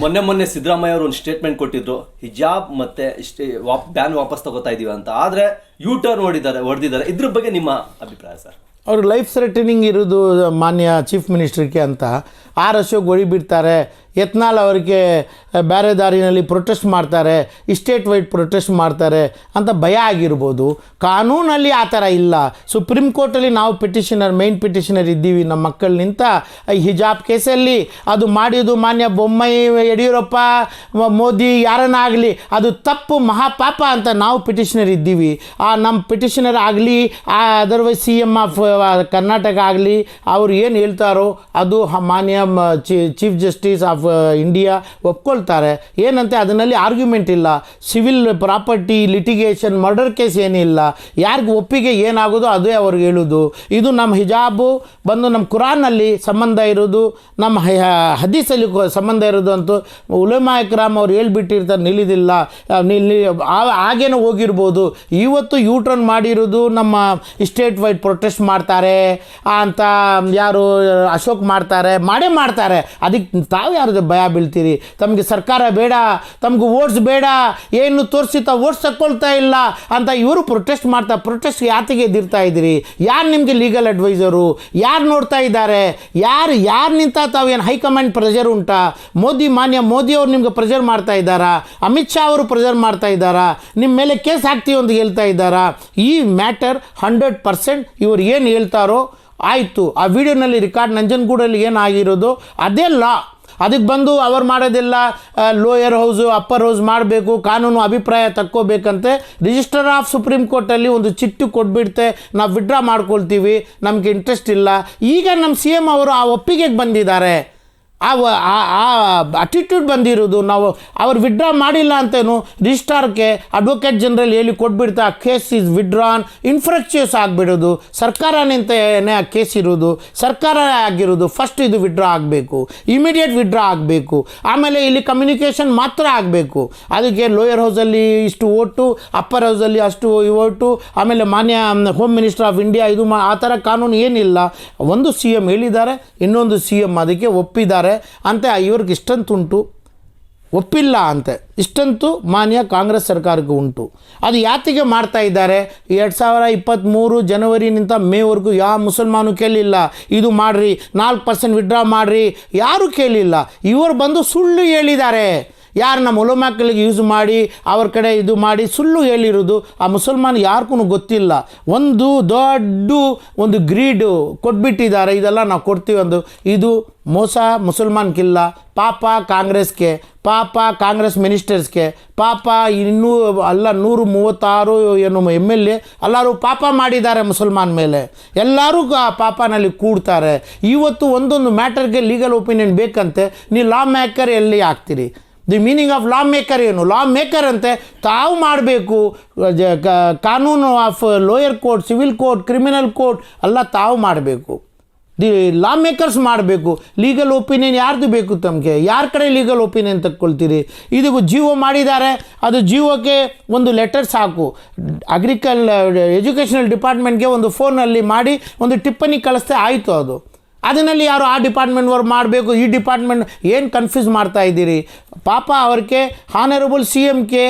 ಮೊನ್ನೆ ಮೊನ್ನೆ ಸಿದ್ದರಾಮಯ್ಯ ಅವರು ಒಂದು ಸ್ಟೇಟ್ಮೆಂಟ್ ಕೊಟ್ಟಿದ್ರು, ಹಿಜಾಬ್ ಮತ್ತೆ ಬ್ಯಾನ್ ವಾಪಸ್ ತಗೋತಾ ಇದೀವಿ ಅಂತ. ಆದ್ರೆ ಯೂ ಟರ್ನ್ ಹೊಡಿದ್ದಾರೆ ಹೊಡೆದಿದ್ದಾರೆ. ಇದ್ರ ಬಗ್ಗೆ ನಿಮ್ಮ ಅಭಿಪ್ರಾಯ ಸರ್? ಅವರು ಲೈಫ್ ಥ್ರೆಟನಿಂಗ್ ಇರೋದು ಮಾನ್ಯ ಚೀಫ್ ಮಿನಿಸ್ಟ್ರಿಗೆ ಅಂತ. ಆರ್ ಅಶೋಕ್ ಹೊಡಿಬಿಡ್ತಾರೆ ಯತ್ನಾಲ್ ಅವರಿಗೆ ಬೇರೆ ದಾರಿನಲ್ಲಿ ಪ್ರೊಟೆಸ್ಟ್ ಮಾಡ್ತಾರೆ ಸ್ಟೇಟ್ ವೈಡ್ ಪ್ರೊಟೆಸ್ಟ್ ಮಾಡ್ತಾರೆ ಅಂತ ಭಯ ಆಗಿರ್ಬೋದು. ಕಾನೂನಲ್ಲಿ ಆ ಥರ ಇಲ್ಲ. ಸುಪ್ರೀಂ ಕೋರ್ಟಲ್ಲಿ ನಾವು ಪಿಟಿಷನರ್ ಮೇನ್ ಪಿಟಿಷನರ್ ಇದ್ದೀವಿ, ನಮ್ಮ ಮಕ್ಕಳು ನಿಂತ ಈ ಹಿಜಾಬ್ ಕೇಸಲ್ಲಿ ಅದು ಮಾಡಿದ್ದು ಮಾನ್ಯ ಬೊಮ್ಮಾಯಿ ಯಡಿಯೂರಪ್ಪ, ಮೋದಿ ಯಾರನ್ನಾಗಲಿ ಅದು ತಪ್ಪು ಮಹಾಪಾಪ ಅಂತ ನಾವು ಪಿಟಿಷನರ್ ಇದ್ದೀವಿ. ನಮ್ಮ ಪಿಟಿಷನರ್ ಆಗಲಿ ಆ otherwise C M of Karnataka ಆಗಲಿ ಅವ್ರು ಏನು ಹೇಳ್ತಾರೋ ಅದು ಮಾನ್ಯ ಚೀಫ್ ಜಸ್ಟಿಸ್ ಆಫ್ ಇಂಡಿಯಾ ಒಪ್ಕೊಳ್ತಾರೆ. ಏನಂತೆ ಅದರಲ್ಲಿ ಆರ್ಗ್ಯುಮೆಂಟ್ ಇಲ್ಲ. Civil property litigation murder case ಏನಿಲ್ಲ. ಯಾರಿಗೆ ಒಪ್ಪಿಗೆ ಏನಾಗೋದು ಅದೇ ಅವ್ರಿಗೆ ಹೇಳೋದು. ಇದು ನಮ್ಮ ಹಿಜಾಬು ಬಂದು ನಮ್ಮ ಕುರಾನಲ್ಲಿ ಸಂಬಂಧ ಇರೋದು ನಮ್ಮ ಹದೀಸಲ್ಲಿ ಸಂಬಂಧ ಇರೋದು ಅಂತೂ ಉಲಮಾ ಇಕ್ರಾಮ್ ಅವ್ರು ಹೇಳ್ಬಿಟ್ಟಿರ್ತಾರೆ ನಿಲ್ಲಿದಿಲ್ಲ. ಆ, ನಿಲ್ಲಿ ಆ- ಹಾಗೇನೋ ಹೋಗಿರ್ಬೋದು. ಇವತ್ತು ಯೂ ಟರ್ನ್ ಮಾಡಿರೋದು ನಮ್ಮ ಸ್ಟೇಟ್ ವೈಡ್ ಪ್ರೊಟೆಸ್ಟ್ ಮಾಡ್ತಾರೆ ಅಂತ ಯಾರು ಅಶೋಕ್ ಮಾಡ್ತಾರೆ, ಮಾಡೇ ಮಾಡ್ತಾರೆ. ಅದಕ್ಕೆ ತಾವು ಯಾರು ಭಯ ಬೀಳ್ತೀರಿ? ತಮಗೆ ಸರ್ಕಾರ ಬೇಡ, ತಮಗೆ ಓಟ್ಸ್ ಬೇಡ, ಏನು ತೋರಿಸಿ ತಾವು ಓಟ್ಸ್ ತಕ್ಕೊಳ್ತಾ ಇಲ್ಲ ಅಂತ ಇವರು ಪ್ರೊಟೆಸ್ಟ್ ಮಾಡ್ತಾ ಪ್ರೊಟೆಸ್ಟ್ ಯಾತಿಗೆ ಎದಿರ್ತಾ ಇದ್ದೀರಿ? ಯಾರು ನಿಮಗೆ ಲೀಗಲ್ ಅಡ್ವೈಸರು ಯಾರು ನೋಡ್ತಾ ಇದ್ದಾರೆ? ಯಾರು ಯಾರು ನಿಂತ ತಾವು ಏನು ಹೈಕಮಾಂಡ್ ಪ್ರೆಷರ್ ಉಂಟಾ? ಮೋದಿ, ಮಾನ್ಯ ಮೋದಿ ಅವರು ನಿಮ್ಗೆ ಪ್ರೆಷರ್ ಮಾಡ್ತಾ ಇದ್ದಾರಾ? ಅಮಿತ್ ಶಾ ಅವರು ಪ್ರೆಷರ್ ಮಾಡ್ತಾ ಇದ್ದಾರಾ? ನಿಮ್ಮ ಮೇಲೆ ಕೇಸ್ ಹಾಕ್ತೀವಿ ಅಂತ ಹೇಳ್ತಾ ಇದ್ದಾರಾ? ಈ ಮ್ಯಾಟರ್ ಹಂಡ್ರೆಡ್ ಪರ್ಸೆಂಟ್ ಇವ್ರು ಏನು ಹೇಳ್ತಾರೋ ಆಯಿತು. ಆ ವಿಡಿಯೋನಲ್ಲಿ ರಿಕಾರ್ಡ್ ನಂಜನಗೂಡಲ್ಲಿ ಏನಾಗಿರೋದು? ಅದೇ ಲಾ ಅದಕ್ಕೆ ಬಂದು ಅವ್ರು ಮಾಡೋದೆಲ್ಲ ಲೋಯರ್ ಹೌಸು ಅಪ್ಪರ್ ಹೌಸ್ ಮಾಡಬೇಕು, ಕಾನೂನು ಅಭಿಪ್ರಾಯ ತಕ್ಕೋಬೇಕಂತೆ. ರಿಜಿಸ್ಟರ್ ಆಫ್ ಸುಪ್ರೀಂ ಕೋರ್ಟಲ್ಲಿ ಒಂದು ಚಿಟ್ಟು ಕೊಟ್ಬಿಡ್ತೆ. ನಾವು ವಿಡ್ರಾ ಮಾಡ್ಕೊಳ್ತೀವಿ. ನಮಗೆ ಇಂಟ್ರೆಸ್ಟ್ ಇಲ್ಲ. ಈಗ ನಮ್ಮ ಸಿ ಎಂ ಅವರು ಆ ಒಪ್ಪಿಗೆಗೆ ಬಂದಿದ್ದಾರೆ. ಆ, ಆ- ಅಟಿಟ್ಯೂಡ್ ಬಂದಿರೋದು ನಾವು ಅವ್ರು ವಿಡ್ರಾ ಮಾಡಿಲ್ಲ ಅಂತೇನು ರಿಜಿಸ್ಟಾರ್ಗೆ ಅಡ್ವೊಕೇಟ್ ಜನರಲ್ ಹೇಳಿ ಕೊಟ್ಬಿಡ್ತಾ, ಆ ಕೇಸ್ ಇಸ್ ವಿಡ್ರಾನ್ ಇನ್ಫ್ರಾಕ್ಚರ್ಸ್ ಆಗಿಬಿಡೋದು. ಸರ್ಕಾರನಿಂದನೇ ಆ ಕೇಸ್ ಇರೋದು, ಸರ್ಕಾರ ಆಗಿರೋದು ಫಸ್ಟ್ ಇದು ವಿಡ್ರಾ ಆಗಬೇಕು ಇಮಿಡಿಯೇಟ್ ವಿಡ್ರಾ ಆಗಬೇಕು. ಆಮೇಲೆ ಇಲ್ಲಿ ಕಮ್ಯುನಿಕೇಷನ್ ಮಾತ್ರ ಆಗಬೇಕು. ಅದಕ್ಕೆ ಲೋಯರ್ ಹೌಸಲ್ಲಿ ಇಷ್ಟು ಓಟು ಅಪ್ಪರ್ ಹೌಸಲ್ಲಿ ಅಷ್ಟು ಓಟು, ಆಮೇಲೆ ಮಾನ್ಯ, ಹೋಮ್ ಮಿನಿಸ್ಟರ್ ಆಫ್ ಇಂಡಿಯಾ ಇದು ಮಾ, ಆ ಥರ ಕಾನೂನು ಏನಿಲ್ಲ. ಒಂದು ಸಿ ಎಂ ಹೇಳಿದ್ದಾರೆ, ಇನ್ನೊಂದು ಸಿ ಎಂ ಅದಕ್ಕೆ ಒಪ್ಪಿದ್ದಾರೆ. ಅಂತ ಇವ್ರಿಗೆ ಇಷ್ಟಂತುಂಟು ಒಪ್ಪಿಲ್ಲ ಅಂತೆ. ಇಷ್ಟಂತೂ ಮಾನ್ಯ ಕಾಂಗ್ರೆಸ್ ಸರ್ಕಾರಕ್ಕೂ ಉಂಟು. ಅದು ಯಾತಿಗೆ ಮಾಡ್ತಾ ಇದ್ದಾರೆ? ಎರಡು ಸಾವಿರ ಇಪ್ಪತ್ತ್ಮೂರು ಜನವರಿನಿಂದ ಮೇವರೆಗೂ ಯಾವ ಮುಸಲ್ಮಾನು ಕೇಳಿಲ್ಲ. ಇದು ಮಾಡಿರಿ, ನಾಲ್ಕು ಪರ್ಸೆಂಟ್ ವಿಡ್ರಾ ಮಾಡಿರಿ. ಯಾರೂ ಕೇಳಿಲ್ಲ. ಇವರು ಬಂದು ಸುಳ್ಳು ಹೇಳಿದ್ದಾರೆ. ಯಾರು ನಮ್ಮ ಉಲಮಾಕ್ಗಳಿಗೆ ಯೂಸ್ ಮಾಡಿ, ಅವ್ರ ಕಡೆ ಇದು ಮಾಡಿ ಸುಳ್ಳು ಹೇಳಿರೋದು ಆ ಮುಸಲ್ಮಾನ್ ಯಾರಿಗೂ ಗೊತ್ತಿಲ್ಲ. ಒಂದು ದೊಡ್ಡ ಒಂದು ಗ್ರೀಡು ಕೊಟ್ಬಿಟ್ಟಿದ್ದಾರೆ, ಇದೆಲ್ಲ ನಾವು ಕೊಡ್ತೀವಿ ಒಂದು ಇದು ಮೋಸ ಮುಸಲ್ಮಾನ್ಗಿಲ್ಲ ಪಾಪ ಕಾಂಗ್ರೆಸ್ಗೆ, ಪಾಪ ಕಾಂಗ್ರೆಸ್ ಮಿನಿಸ್ಟರ್ಸ್ಗೆ, ಪಾಪ ಇನ್ನೂ ಅಲ್ಲ ನೂರು ಮೂವತ್ತಾರು ಏನು ಎಂ ಎಲ್ ಎ ಎಲ್ಲರೂ ಪಾಪ ಮಾಡಿದ್ದಾರೆ ಮುಸಲ್ಮಾನ್ ಮೇಲೆ. ಎಲ್ಲರೂ ಆ ಪಾಪನಲ್ಲಿ ಕೂಡ್ತಾರೆ. ಇವತ್ತು ಒಂದೊಂದು ಮ್ಯಾಟರ್ಗೆ ಲೀಗಲ್ ಒಪಿನಿಯನ್ ಬೇಕಂತೆ ನೀವು ಲಾ ಮೇಕರ್ ಎಲ್ಲಿ ಆಗ್ತೀರಿ? The meaning of law maker ಏನು? ಲಾ ಮೇಕರ್ ಅಂತೆ ತಾವು ಮಾಡಬೇಕು ಕಾನೂನು of lower court civil court criminal court ಎಲ್ಲ ತಾವು ಮಾಡಬೇಕು. ದಿ ಲಾ ಮೇಕರ್ಸ್ ಮಾಡಬೇಕು. ಲೀಗಲ್ ಒಪಿನಿಯನ್ ಯಾರ್ದು ಬೇಕು ತಮಗೆ? ಯಾರ ಕಡೆ ಲೀಗಲ್ ಒಪಿನಿಯನ್ ತಕ್ಕೊಳ್ತೀರಿ? ಇದು ಜೀವ ಮಾಡಿದ್ದಾರೆ. ಅದು ಜೀವಕ್ಕೆ ಒಂದು ಲೆಟರ್ ಸಾಕು. ಅಗ್ರಿಕಲ್ ಎಜುಕೇಷನಲ್ ಡಿಪಾರ್ಟ್ಮೆಂಟ್ಗೆ ಒಂದು ಫೋನಲ್ಲಿ ಮಾಡಿ, ಒಂದು ಟಿಪ್ಪಣಿ ಕಳಿಸ್ತೆ ಆಯಿತು ಅದು. ಅದರಲ್ಲಿ ಯಾರು ಆ ಡಿಪಾರ್ಟ್ಮೆಂಟ್ನವ್ರು ಮಾಡಬೇಕು, ಈ ಡಿಪಾರ್ಟ್ಮೆಂಟ್ ಏನು ಕನ್ಫ್ಯೂಸ್ ಮಾಡ್ತಾ ಇದ್ದೀರಿ? ಪಾಪ ಅವ್ರಿಗೆ ಹಾನರಬಲ್ ಸಿ ಎಮ್ಗೆ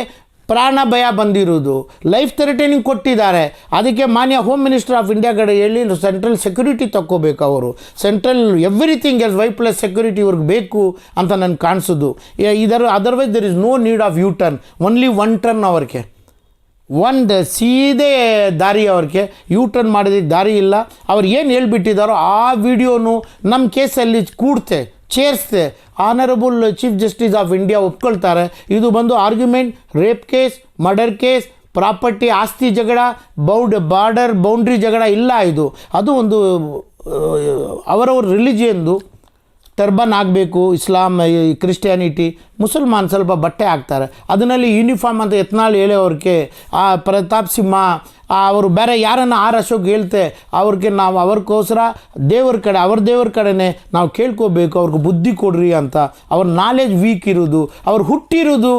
ಪ್ರಾಣ ಭಯ ಬಂದಿರೋದು. ಲೈಫ್ ಥ್ರೆಟನಿಂಗ್ ಕೊಟ್ಟಿದ್ದಾರೆ. ಅದಕ್ಕೆ ಮಾನ್ಯ ಹೋಮ್ ಮಿನಿಸ್ಟರ್ ಆಫ್ ಇಂಡಿಯಾ ಕಡೆ ಹೇಳಿ ಸೆಂಟ್ರಲ್ ಸೆಕ್ಯೂರಿಟಿ ತಕ್ಕೋಬೇಕು ಅವರು. Central everything S Y plus security ಇವ್ರಿಗೆ ಬೇಕು ಅಂತ ನನಗೆ ಕಾಣಿಸೋದು. ಇದರ otherwise there is no need of U turn only one turn ಅವ್ರಿಗೆ. ಒಂದು ಸೀದೇ ದಾರಿ ಅವ್ರಿಗೆ ಯೂ ಟರ್ನ್ ಮಾಡಿದ ದಾರಿ ಇಲ್ಲ. ಅವ್ರು ಏನು ಹೇಳ್ಬಿಟ್ಟಿದ್ದಾರೋ ಆ ವಿಡಿಯೋನು ನಮ್ಮ ಕೇಸಲ್ಲಿ ಕೂಡ್ತೆ, ಚೇರ್ಸ್ತೆ. Honourable chief justice of India ಒಪ್ಕೊಳ್ತಾರೆ. ಇದು ಬಂದು argument rape case murder case property ಆಸ್ತಿ ಜಗಳ ಬೌಡ್ ಬಾರ್ಡರ್ ಬೌಂಡ್ರಿ ಜಗಳ ಇಲ್ಲ ಇದು. ಅದು ಒಂದು, ಅವರವ್ರ ರಿಲಿಜಿಯನ್ದು ಟರ್ಬನ್ ಆಗಬೇಕು ಇಸ್ಲಾಂ ಈ ಕ್ರಿಸ್ಟಿಯಾನಿಟಿ ಮುಸಲ್ಮಾನ್ ಸ್ವಲ್ಪ ಬಟ್ಟೆ ಹಾಕ್ತಾರೆ. ಅದನ್ನಲ್ಲಿ ಯೂನಿಫಾರ್ಮ್ ಅಂತ ಎತ್ನಾಳ್ ಹೇಳಿ ಅವ್ರಿಗೆ ಆ ಪ್ರತಾಪ್ ಸಿಂಹ ಅವರು ಬೇರೆ ಯಾರನ್ನು ಆರ್ ಅಶೋಕ್ ಹೇಳ್ತೆ, ಅವ್ರಿಗೆ ನಾವು ಅವ್ರಿಗೋಸ್ಕರ ದೇವ್ರ ಕಡೆ, ಅವ್ರ ದೇವ್ರ ಕಡೆನೇ ನಾವು ಕೇಳ್ಕೋಬೇಕು, ಅವ್ರಿಗೆ ಬುದ್ಧಿ ಕೊಡ್ರಿ ಅಂತ. ಅವ್ರ ನಾಲೆಜ್ ವೀಕ್ ಇರೋದು. ಅವ್ರು ಹುಟ್ಟಿರೋದು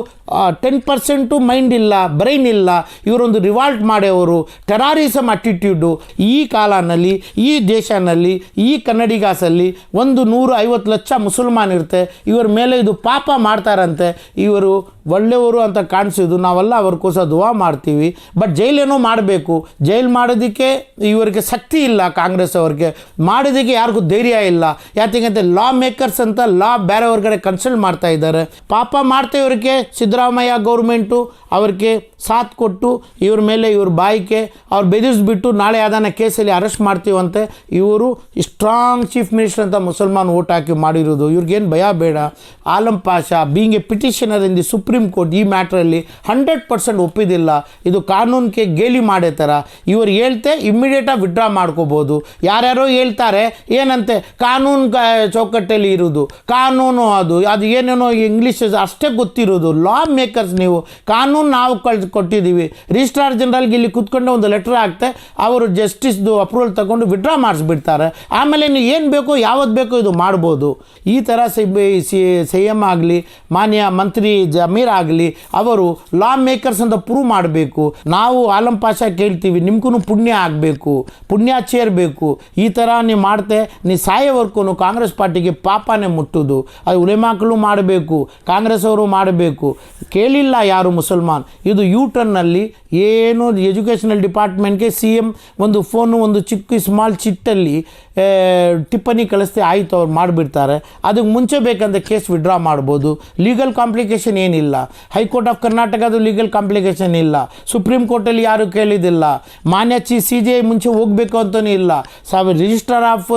ಟೆನ್ ಪರ್ಸೆಂಟು ಮೈಂಡ್ ಇಲ್ಲ ಬ್ರೈನ್ ಇಲ್ಲ. ಇವರೊಂದು ರಿವಾಲ್ಟ್ ಮಾಡೋವರು ಟೆರಾರಿಸಮ್ ಅಟಿಟ್ಯೂಡು ಈ ಕಾಲನಲ್ಲಿ, ಈ ದೇಶನಲ್ಲಿ, ಈ ಕನ್ನಡಿಗಾಸಲ್ಲಿ ಒಂದು ನೂರು ಐವತ್ತು ಲಕ್ಷ ಮುಸಲ್ಮಾನ್ ಇರುತ್ತೆ ಇವರ ಮೇಲೆ ಇದು ಪಾಪ ಮಾಡ್ತಾರಂತೆ ಇವರು ಒಳ್ಳೆಯವರು ಅಂತ ಕಾಣಿಸಿದ್ದು, ನಾವೆಲ್ಲ ಅವ್ರಿಗೋಸ್ಕರ ದುವಾ ಮಾಡ್ತೀವಿ. ಬಟ್ ಜೈಲೇನೋ ಮಾಡಬೇಕು. ಜೈಲ್ ಮಾಡೋದಕ್ಕೆ ಇವರಿಗೆ ಶಕ್ತಿ ಇಲ್ಲ ಕಾಂಗ್ರೆಸ್ ಅವ್ರಿಗೆ. ಮಾಡೋದಕ್ಕೆ ಯಾರಿಗೂ ಧೈರ್ಯ ಇಲ್ಲ. ಯಾಕೆಂದ್ರೆ ಲಾ ಮೇಕರ್ಸ್ ಅಂತ ಲಾ ಬೇರೆ ಕಡೆ ಕನ್ಸಲ್ಟ್ ಮಾಡ್ತಾ ಇದ್ದಾರೆ. ಪಾಪ ಮಾಡ್ತಾ ಇವ್ರಿಗೆ ಸಿದ್ದರಾಮಯ್ಯ ಗೌರ್ಮೆಂಟು ಅವ್ರಿಗೆ ಸಾಥ್ ಕೊಟ್ಟು, ಇವ್ರ ಮೇಲೆ ಇವ್ರ ಬಾಯಿಗೆ ಅವ್ರು ಬೆದರಿಸ್ಬಿಟ್ಟು ನಾಳೆ ಯಾವ್ದಾನ ಕೇಸಲ್ಲಿ ಅರೆಸ್ಟ್ ಮಾಡ್ತೀವಂತೆ. ಇವರು ಸ್ಟ್ರಾಂಗ್ ಚೀಫ್ ಮಿನಿಸ್ಟರ್ ಅಂತ ಮುಸಲ್ಮಾನ್ ಓಟ್ ಹಾಕಿ ಮಾಡಿರೋದು. ಇವ್ರಿಗೇನು ಭಯ ಬೇಡ. Alam Pasha being a petitioner in supreme court ಈ ಮ್ಯಾಟ್ರಲ್ಲಿ ಹಂಡ್ರೆಡ್ ಪರ್ಸೆಂಟ್ ಒಪ್ಪಿದಿಲ್ಲ. ಇದು ಕಾನೂನಿಗೆ ಗೇಲಿ ಮಾಡೇ ಥರ. ಇವ್ರು ಹೇಳ್ತೆ ಇಮ್ಮಿಡಿಯೇಟಾಗಿ ವಿಡ್ರಾ ಮಾಡ್ಕೋಬೋದು. ಯಾರ್ಯಾರೋ ಹೇಳ್ತಾರೆ, ಏನಂತೆ, ಕಾನೂನು ಚೌಕಟ್ಟಲ್ಲಿ ಇರೋದು. ಕಾನೂನು ಅದು ಅದು ಏನೇನೋ ಇಂಗ್ಲೀಷ್ ಅಷ್ಟೇ ಗೊತ್ತಿರೋದು. ಲಾ ಮೇಕರ್ಸ್ ನೀವು, ಕಾನೂನು ನಾವು ಕಳ್ಸಿ ಕೊಟ್ಟಿದ್ದೀವಿ. ರಿಜಿಸ್ಟ್ರಾರ್ ಜನರಲ್ಗೆ ಇಲ್ಲಿ ಕುತ್ಕೊಂಡು ಒಂದು ಲೆಟರ್ ಹಾಕ್ತೆ, ಅವರು ಜಸ್ಟಿಸ್ದು ಅಪ್ರೂವಲ್ ತಗೊಂಡು ವಿಡ್ರಾ ಮಾಡಿಸ್ಬಿಡ್ತಾರೆ. ಆಮೇಲೆ ನೀವು ಏನು ಬೇಕೋ ಯಾವತ್ತು ಬೇಕೋ ಇದು ಮಾಡ್ಬೋದು. ಈ ಥರ ಸಿ ಸಿ ಎಂ ಆಗಲಿ, ಮಾನ್ಯ ಮಂತ್ರಿ ಜಮೀರ್ ಆಗಲಿ ಅವರು ಲಾ ಮೇಕರ್ಸ್ ಅಂತ ಪ್ರೂವ್ ಮಾಡಬೇಕು. ನಾವು ಆಲಂ ಪಾಷ ಕೇಳ್ತೀವಿ ನಿಮ್ಗೂ ಪುಣ್ಯ ಆಗಬೇಕು, ಪುಣ್ಯ ಚೇರಬೇಕು ಈ ಥರ ನೀವು ಮಾಡ್ತೆ, ನೀ ಸಾಯೋವರ್ಗೂ ಕಾಂಗ್ರೆಸ್ ಪಾರ್ಟಿಗೆ ಪಾಪನೇ ಮುಟ್ಟುದು. ಅದು ಉಳಿಮಾಕಲು ಮಾಡಬೇಕು, ಕಾಂಗ್ರೆಸ್ ಅವರು ಮಾಡಬೇಕು. ಕೇಳಿಲ್ಲ ಯಾರು ಮುಸಲ್ಮಾನ್. ಇದು ಯೂ ಟರ್ನಲ್ಲಿ ಏನು ಎಜುಕೇಷನಲ್ ಡಿಪಾರ್ಟ್ಮೆಂಟ್ಗೆ ಸಿ ಎಂ ಒಂದು ಫೋನು ಒಂದು ಚಿಕ್ಕ ಸ್ಮಾಲ್ ಚಿಟ್ಟಲ್ಲಿ ಟಿಪ್ಪಣಿ ಕಳಿಸ್ತೆ ಆಯಿತು, ಅವ್ರು ಮಾಡಿಬಿಡ್ತಾರೆ. ಅದಕ್ಕೆ ಮುಂಚೆ ಬೇಕಂತ ಕೇಸ್ ವಿಡ್ರಾ ಮಾಡ್ಬೋದು. ಲೀಗಲ್ ಕಾಂಪ್ಲಿಕೇಶನ್ ಏನಿಲ್ಲ. ಹೈಕೋರ್ಟ್ ಆಫ್ ಕರ್ನಾಟಕದ ಲೀಗಲ್ ಕಾಂಪ್ಲಿಕೇಶನ್ ಇಲ್ಲ. ಸುಪ್ರೀಂ ಕೋರ್ಟಲ್ಲಿ ಯಾರು ಕೇಳಿದಿಲ್ಲ. ಮಾನ್ಯ ಸಿ ಜಿ ಐ ಮುಂಚೆ ಹೋಗಬೇಕು ಅಂತಲೂ ಇಲ್ಲ. ಸಾವ ರಿಜಿಸ್ಟರ್ ಆಫ್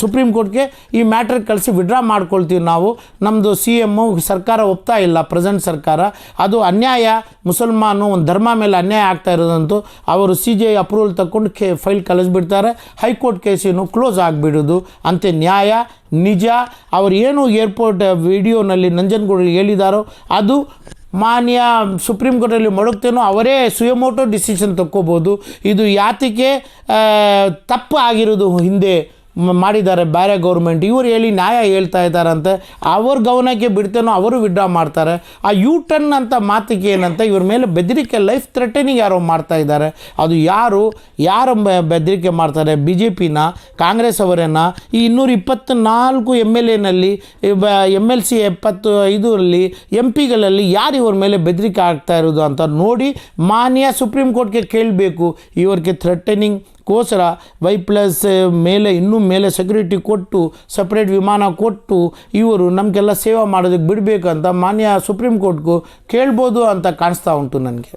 ಸುಪ್ರೀಂ ಕೋರ್ಟ್ಗೆ ಈ ಮ್ಯಾಟ್ರ್ ಕಳಿಸಿ ವಿಡ್ರಾ ಮಾಡ್ಕೊಳ್ತೀವಿ ನಾವು. ನಮ್ಮದು ಸಿ ಎಮ್ಮು ಸರ್ಕಾರ ಒಪ್ತಾ ಇಲ್ಲ ಪ್ರೆಸೆಂಟ್ ಸರ್ಕಾರ. ಅದು ಅನ್ಯಾಯ. ಮುಸಲ್ಮಾನು ಒಂದು ಧರ್ಮ ಮೇಲೆ ಅನ್ಯಾಯ ಆಗ್ತಾ ಇರೋದಂತೂ ಅವರು ಸಿ ಜಿ ಐ ಅಪ್ರೂವಲ್ ತಗೊಂಡು ಕೆ ಫೈಲ್ ಕಳಿಸ್ಬಿಡ್ತಾರೆ. ಹೈಕೋರ್ಟ್ ಕೇಸಿನು ಕ್ಲೋಸ್ ಆಗಿಬಿಡೋದು. ಅಂತೆ ನ್ಯಾಯ, ನಿಜ, ಅವರು ಏನು ಏರ್ಪೋರ್ಟ್ ವಿಡಿಯೋನಲ್ಲಿ ನಂಜನಗೂಡಲ್ಲಿ ಹೇಳಿದಾರೋ, ಅದು ಮಾನ್ಯ ಸುಪ್ರೀಂ ಕೋರ್ಟಲ್ಲಿ ಮೊಡಗ್ತೇನೋ ಅವರೇ ಸುಯಮೋಟೋ ಡಿಸಿಷನ್ ತಕ್ಕೋಬೋದು. ಇದು ಯಾತಿಕೆ ತಪ್ಪು ಆಗಿರೋದು ಹಿಂದೆ. ಮಾಡಿದ್ದಾರೆ. ಬೇರೆ ಗೌರ್ಮೆಂಟ್ ಇವ್ರು ಹೇಳಿ ನ್ಯಾಯ ಹೇಳ್ತಾ ಇದ್ದಾರಂತೆ. ಅವ್ರ ಗಮನಕ್ಕೆ ಬಿಡ್ತೇನೋ ಅವರು ವಿಡ್ರಾ ಮಾಡ್ತಾರೆ. ಆ ಯು ಟರ್ನ್ ಅಂತ ಮಾತಿಗೆ ಏನಂತ ಇವ್ರ ಮೇಲೆ ಬೆದರಿಕೆ ಲೈಫ್ ಥ್ರೆಟನಿಂಗ್ ಯಾರೋ ಮಾಡ್ತಾ ಇದ್ದಾರೆ. ಅದು ಯಾರು? ಯಾರು ಬೆದರಿಕೆ ಮಾಡ್ತಾರೆ? ಬಿ ಜೆ ಪಿನ ಕಾಂಗ್ರೆಸ್ ಅವರೇನ? ಈ ಇನ್ನೂರ ಇಪ್ಪತ್ತ್ನಾಲ್ಕು ಎಂ ಎಲ್ ಎನಲ್ಲಿ ಎಂ ಎಲ್ ಸಿ ಎಪ್ಪತ್ತು ಐದರಲ್ಲಿ ಎಂ ಪಿಗಳಲ್ಲಿ ಯಾರು ಇವ್ರ ಮೇಲೆ ಬೆದರಿಕೆ ಆಗ್ತಾ ಇರೋದು ಅಂತ ನೋಡಿ ಮಾನ್ಯ ಸುಪ್ರೀಂ ಕೋರ್ಟ್ಗೆ ಕೇಳಬೇಕು. ಇವ್ರಿಗೆ ಥ್ರೆಟನಿಂಗ್ ಕೋಸ್ಕರ ವೈ ಪ್ಲಸ್ ಮೇಲೆ ಇನ್ನೂ ಮೇಲೆ ಸೆಕ್ಯೂರಿಟಿ ಕೊಟ್ಟು, ಸಪ್ರೇಟ್ ವಿಮಾನ ಕೊಟ್ಟು ಇವರು ನಮಗೆಲ್ಲ ಸೇವೆ ಮಾಡೋದಕ್ಕೆ ಬಿಡಬೇಕಂತ ಮಾನ್ಯ ಸುಪ್ರೀಂ ಕೋರ್ಟ್ಗೂ ಕೇಳ್ಬೋದು ಅಂತ ಕಾಣಿಸ್ತಾ ಉಂಟು ನನಗೆ.